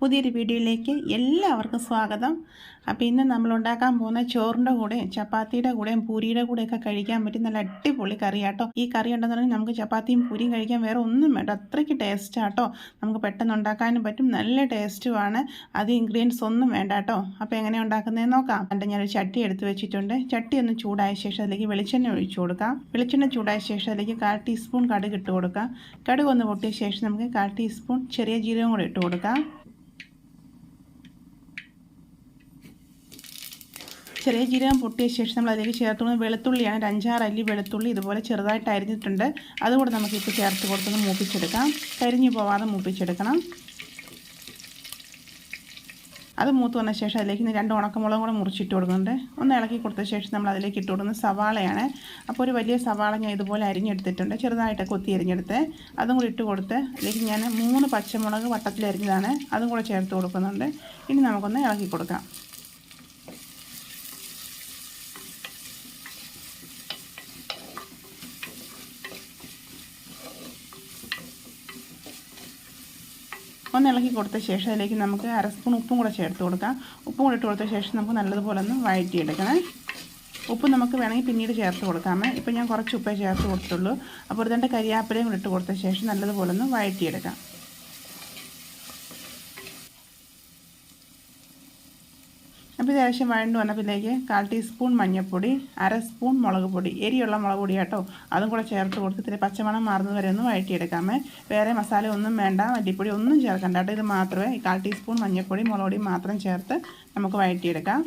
പുതിയൊരു വീഡിയോയിലേക്ക് എല്ലാവർക്കും സ്വാഗതം. അപ്പോൾ ഇന്ന് നമ്മൾ ഉണ്ടാക്കാൻ പോകുന്ന ചോറിന്റെ കൂടെയും ചപ്പാത്തിയുടെ കൂടെയും പൂരിയുടെ കൂടെയൊക്കെ കഴിക്കാൻ പറ്റും നല്ല അടിപൊളി കറിയാട്ടോ. ഈ കറി ഉണ്ടെന്നുണ്ടെങ്കിൽ നമുക്ക് ചപ്പാത്തിയും പൂരിയും കഴിക്കാൻ വേറെ ഒന്നും വേണ്ട. അത്രയ്ക്ക് ടേസ്റ്റാട്ടോ നമുക്ക് പെട്ടെന്ന് ഉണ്ടാക്കാനും പറ്റും. നല്ല ടേസ്റ്റുമാണ് അത് ഇൻഗ്രീഡിയൻസ് ഒന്നും വേണ്ട കേട്ടോ അപ്പോൾ എങ്ങനെ ഉണ്ടാക്കുന്നതെന്ന് നോക്കാം. എന്നിട്ട് ഞാനൊരു ചട്ടി എടുത്ത് വെച്ചിട്ടുണ്ട്. ചട്ടി ഒന്ന് ചൂടായ ശേഷം അതിലേക്ക് വെളിച്ചെണ്ണ ഒഴിച്ചു കൊടുക്കാം വെളിച്ചെണ്ണ ചൂടായ ശേഷം അതിലേക്ക് കാൽ ടീസ്പൂൺ കടുക് ഇട്ട് കൊടുക്കാം കടുക് ഒന്ന് പൊട്ടിയ ശേഷം നമുക്ക് കാൽ ടീസ്പൂൺ ചെറിയ ജീരകം കൂടെ ഇട്ട് കൊടുക്കാം ചെറിയ ജീരകം പൊട്ടിയ ശേഷം നമ്മൾ അതിലേക്ക് ചേർത്തുന്നത് വെളുത്തുള്ളിയാണ്. ഒരു അഞ്ചാറ് അല്ലി വെളുത്തുള്ളി ഇതുപോലെ ചെറുതായിട്ട് അരിഞ്ഞിട്ടുണ്ട് അതുകൂടെ നമുക്കിപ്പോൾ ചേർത്ത് കൊടുത്തൊന്ന് മൂപ്പിച്ചെടുക്കാം. കരിഞ്ഞു പോവാതെ മൂപ്പിച്ചെടുക്കണം. അത് മൂത്ത് വന്ന ശേഷം അതിലേക്ക് രണ്ട് ഉണക്കമുളകും കൂടെ മുറിച്ചിട്ട് കൊടുക്കുന്നുണ്ട്. ഒന്ന് ഇളക്കി കൊടുത്ത ശേഷം നമ്മൾ അതിലേക്ക് ഇട്ട് കൊടുക്കുന്നത് സവാളയാണ്. അപ്പോൾ ഒരു വലിയ സവാള ഞാൻ ഇതുപോലെ അരിഞ്ഞെടുത്തിട്ടുണ്ട്. ചെറുതായിട്ട് കൊത്തി അരിഞ്ഞെടുത്ത് അതും കൂടി ഇട്ട് കൊടുത്ത് അതിലേക്ക് ഞാൻ മൂന്ന് പച്ചമുളക് വട്ടത്തിൽ അരിഞ്ഞതാണ്. അതും കൂടെ ചേർത്ത് കൊടുക്കുന്നുണ്ട്. ഇനി നമുക്കൊന്ന് ഇളക്കി കൊടുക്കാം. ഒന്ന് ഇളക്കി കൊടുത്ത ശേഷം അതിലേക്ക് നമുക്ക് അര സ്പൂൺ ഉപ്പും കൂടെ ചേർത്ത് കൊടുക്കാം. ഉപ്പും കൂടെ ഇട്ട് കൊടുത്ത ശേഷം നമുക്ക് നല്ലതുപോലെ ഒന്ന് വഴറ്റിയെടുക്കണം. ഉപ്പ് നമുക്ക് വേണമെങ്കിൽ പിന്നീട് ചേർത്ത് കൊടുക്കാമേ. ഇപ്പം ഞാൻ കുറച്ച് ഉപ്പേ ചേർത്ത് കൊടുത്തുള്ളൂ. അപ്പോൾ ഒരു രണ്ട് കരിയാപ്പിലയും കൂടെ ഇട്ട് കൊടുത്ത ശേഷം നല്ലതുപോലെ ഒന്ന് വഴറ്റിയെടുക്കാം. അപ്പോൾ ഇതാവശ്യം വഴണ്ട് വന്നപ്പോഴേക്ക് കാൽ ടീസ്പൂൺ മഞ്ഞൾപ്പൊടി അര സ്പൂൺ മുളക് പൊടി. എരിയുള്ള മുളക് പൊടി കേട്ടോ. അതും കൂടെ ചേർത്ത് കൊടുത്ത് പച്ചമണം മാറുന്നത് വരെ ഒന്ന് വഴറ്റിയെടുക്കാമേ. വേറെ മസാല ഒന്നും വേണ്ട മല്ലിപ്പൊടി ഒന്നും ചേർക്കണ്ട കേട്ടോ. ഇത് മാത്രമേ കാൽ ടീസ്പൂൺ മഞ്ഞൾപ്പൊടി മുളക് പൊടി മാത്രം ചേർത്ത് നമുക്ക് വഴറ്റിയെടുക്കാം.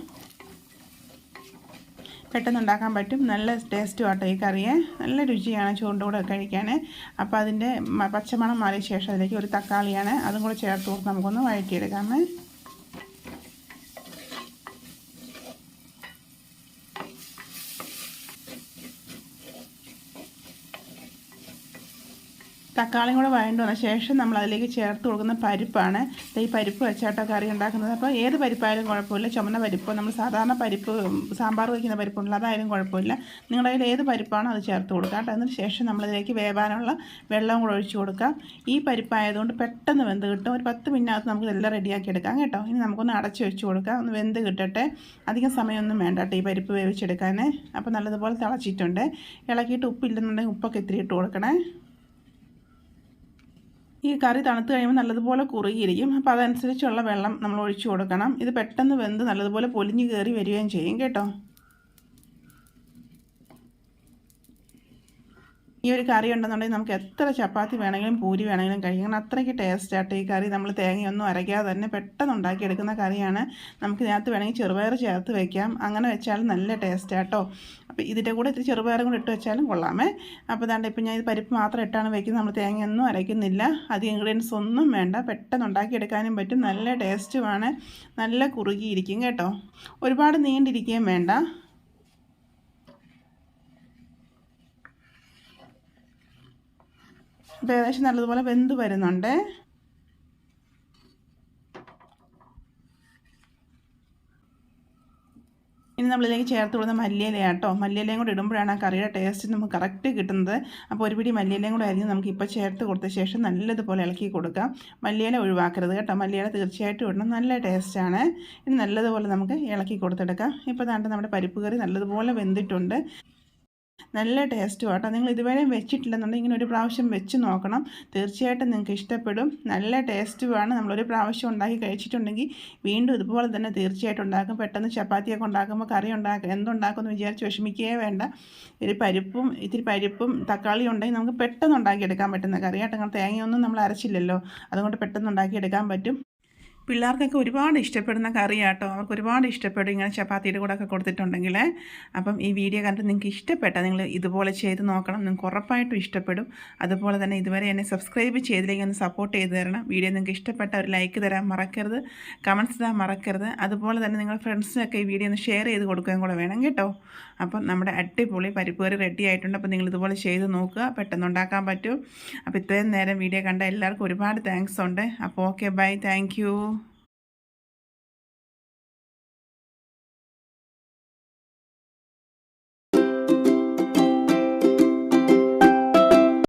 പെട്ടെന്ന് ഉണ്ടാക്കാൻ പറ്റും. നല്ല ടേസ്റ്റും ആട്ടോ ഈ കറിയെ. നല്ല രുചിയാണ് ചോറിന്റെ കൂടെ കഴിക്കാൻ അപ്പോൾ അതിന്റെ പച്ചമണം മാറിയ ശേഷം അതിലേക്ക് ഒരു തക്കാളിയാണ്. അതും കൂടെ ചേർത്ത് കൊടുത്ത് നമുക്കൊന്ന് വഴറ്റിയെടുക്കാമേ. തക്കാളിയും കൂടെ വഴണ്ട് വന്ന ശേഷം നമ്മൾ അതിലേക്ക് ചേർത്ത് കൊടുക്കുന്ന പരിപ്പാണ്. ഈ പരിപ്പ് വെച്ചാട്ടോ കറി ഉണ്ടാക്കുന്നത്. അപ്പോൾ ഏത് പരിപ്പായാലും കുഴപ്പമില്ല. ചുമന്ന പരിപ്പ് നമ്മൾ സാധാരണ പരിപ്പ് സാമ്പാർ വയ്ക്കുന്ന പരിപ്പുണ്ടല്ലോ അതായാലും കുഴപ്പമില്ല. നിങ്ങളുടെ കയ്യിൽ ഏത് പരിപ്പാണോ അത് ചേർത്ത് കൊടുക്കുക കേട്ടോ. അതിന് ശേഷം നമ്മളിതിലേക്ക് വേവാനുള്ള വെള്ളം കൂടെ ഒഴിച്ചു കൊടുക്കാം. ഈ പരിപ്പായതുകൊണ്ട് പെട്ടെന്ന് വെന്ത് കിട്ടും. ഒരു പത്ത് മിനിറ്റിനകത്ത് നമുക്ക് ഇതെല്ലാം റെഡിയാക്കി എടുക്കാം കേട്ടോ. ഇനി നമുക്കൊന്ന് അടച്ച് വെച്ച് കൊടുക്കാം. ഒന്ന് വെന്ത് കിട്ടട്ടെ. അധികം സമയമൊന്നും വേണ്ട കേട്ടോ ഈ പരിപ്പ് വേവിച്ചെടുക്കാൻ അപ്പോൾ നല്ലതുപോലെ തിളച്ചിട്ടുണ്ട്. ഇളക്കിയിട്ട് ഉപ്പില്ലെന്നുണ്ടെങ്കിൽ ഉപ്പൊക്കെ ഇത്തിരി ഇട്ട് കൊടുക്കണേ. ഈ കറി തണുത്ത് കഴിയുമ്പോൾ നല്ലതുപോലെ കുറുകിയിരിക്കും. അപ്പോൾ അതനുസരിച്ചുള്ള വെള്ളം നമ്മൾ ഒഴിച്ചു കൊടുക്കണം. ഇത് പെട്ടെന്ന് വെന്ത് നല്ലതുപോലെ പൊലിഞ്ഞ് കയറി വരികയും ചെയ്യും. കേട്ടോ? ഈ ഒരു കറി ഉണ്ടെന്നുണ്ടെങ്കിൽ നമുക്ക് എത്ര ചപ്പാത്തി വേണമെങ്കിലും പൂരി വേണമെങ്കിലും കഴിക്കണം അത്രയ്ക്ക് ടേസ്റ്റ് ആയിട്ട് ഈ കറി നമ്മൾ തേങ്ങയൊന്നും അരയ്ക്കാതെ തന്നെ പെട്ടെന്ന് ഉണ്ടാക്കിയെടുക്കുന്ന കറിയാണ്. നമുക്ക് ഇതിനകത്ത് വേണമെങ്കിൽ ചെറുപയർ ചേർത്ത് വയ്ക്കാം അങ്ങനെ വെച്ചാലും നല്ല ടേസ്റ്റ് ആട്ടോ അപ്പോൾ ഇതിന്റെ കൂടെ ഇത്തിരി ചെറുപയറും കൂടെ ഇട്ട് വെച്ചാലും കൊള്ളാമേ. അപ്പോൾ ഇതാണ്ട് ഇപ്പം ഞാൻ ഇത് പരിപ്പ് മാത്രം ഇട്ടാണ് വയ്ക്കുന്നത് നമ്മൾ തേങ്ങയൊന്നും അരയ്ക്കുന്നില്ല. അധികം ഇൻഗ്രീഡിയൻസ് ഒന്നും വേണ്ട. പെട്ടെന്ന് ഉണ്ടാക്കിയെടുക്കാനും പറ്റും. നല്ല ടേസ്റ്റുമാണ് നല്ല കുറുകിയിരിക്കും കേട്ടോ. ഒരുപാട് നീണ്ടിരിക്കുകയും വേണ്ട. അപ്പോൾ ഏകദേശം നല്ലതുപോലെ വെന്ത് വരുന്നുണ്ട്. ഇനി നമ്മളിലേക്ക് ചേർത്ത് കൊടുക്കുന്ന മല്ലിയില കേട്ടോ മല്ലിയിലയും കൂടെ ഇടുമ്പോഴാണ് ആ കറിയുടെ ടേസ്റ്റ് നമുക്ക് കറക്റ്റ് കിട്ടുന്നത്. അപ്പോൾ ഒരു പിടി മല്ലിയിലയും കൂടെ ആയിരിക്കും നമുക്ക് ഇപ്പോൾ ചേർത്ത് കൊടുത്ത ശേഷം നല്ലതുപോലെ ഇളക്കി കൊടുക്കാം. മല്ലിയില ഒഴിവാക്കരുത് കേട്ടോ. മല്ലിയില തീർച്ചയായിട്ടും ഇടണം. നല്ല ടേസ്റ്റാണ് ഇനി നല്ലതുപോലെ നമുക്ക് ഇളക്കി കൊടുത്തെടുക്കാം. ഇപ്പോൾ താണ്ട് നമ്മുടെ പരിപ്പ് കറി നല്ലതുപോലെ വെന്തിട്ടുണ്ട്. നല്ല ടേസ്റ്റും കേട്ടോ നിങ്ങൾ ഇതുവരെ വെച്ചിട്ടില്ലെന്നുണ്ടെങ്കിൽ ഇങ്ങനെ ഒരു പ്രാവശ്യം വെച്ച് നോക്കണം. തീർച്ചയായിട്ടും നിങ്ങൾക്ക് ഇഷ്ടപ്പെടും. നല്ല ടേസ്റ്റുമാണ് നമ്മളൊരു പ്രാവശ്യം ഉണ്ടാക്കി കഴിച്ചിട്ടുണ്ടെങ്കിൽ വീണ്ടും ഇതുപോലെ തന്നെ തീർച്ചയായിട്ടും ഉണ്ടാക്കും. പെട്ടെന്ന് ചപ്പാത്തിയൊക്കെ ഉണ്ടാക്കുമ്പോൾ കറി ഉണ്ടാക്കുക എന്തുണ്ടാക്കുമെന്ന് വിചാരിച്ച് വിഷമിക്കുകയേ വേണ്ട. ഒരു പരിപ്പും ഇത്തിരി പരിപ്പും തക്കാളിയും ഉണ്ടെങ്കിൽ നമുക്ക് പെട്ടെന്ന് ഉണ്ടാക്കിയെടുക്കാൻ പറ്റുന്ന കറിയായിട്ട് തേങ്ങയൊന്നും നമ്മൾ അരച്ചില്ലല്ലോ. അതുകൊണ്ട് പെട്ടെന്ന് ഉണ്ടാക്കിയെടുക്കാൻ പറ്റും. പിള്ളേർക്കൊക്കെ ഒരുപാട് ഇഷ്ടപ്പെടുന്ന കറിയാട്ടോ. അവർക്ക് ഒരുപാട് ഇഷ്ടപ്പെടും ഇങ്ങനെ ചപ്പാത്തിയുടെ കൂടെ ഒക്കെ കൊടുത്തിട്ടുണ്ടെങ്കിൽ അപ്പം ഈ വീഡിയോ കണ്ടിട്ട് നിങ്ങൾക്ക് ഇഷ്ടപ്പെട്ട നിങ്ങൾ ഇതുപോലെ ചെയ്ത് നോക്കണം. നിങ്ങൾക്ക് ഉറപ്പായിട്ടും ഇഷ്ടപ്പെടും. അതുപോലെ തന്നെ ഇതുവരെ എന്നെ സബ്സ്ക്രൈബ് ചെയ്തില്ലെങ്കിൽ ഒന്ന് സപ്പോർട്ട് ചെയ്ത് തരണം. വീഡിയോ നിങ്ങൾക്ക് ഇഷ്ടപ്പെട്ട ഒരു ലൈക്ക് തരാൻ മറക്കരുത്. കമൻസ് തരാൻ മറക്കരുത്. അതുപോലെ തന്നെ നിങ്ങൾ ഫ്രണ്ട്സിനൊക്കെ ഈ വീഡിയോ ഒന്ന് ഷെയർ ചെയ്ത് കൊടുക്കുകയും കൂടെ വേണം കേട്ടോ. അപ്പം നമ്മുടെ അടിപൊളി പരിപ്പുകറി റെഡി ആയിട്ടുണ്ട്. അപ്പോൾ നിങ്ങൾ ഇതുപോലെ ചെയ്ത് നോക്കുക. പെട്ടെന്ന് ഉണ്ടാക്കാൻ പറ്റും. അപ്പോൾ ഇത്രയും നേരം വീഡിയോ കണ്ട എല്ലാവർക്കും ഒരുപാട് താങ്ക്സ് ഉണ്ട്. അപ്പോൾ ഓക്കെ ബൈ. താങ്ക്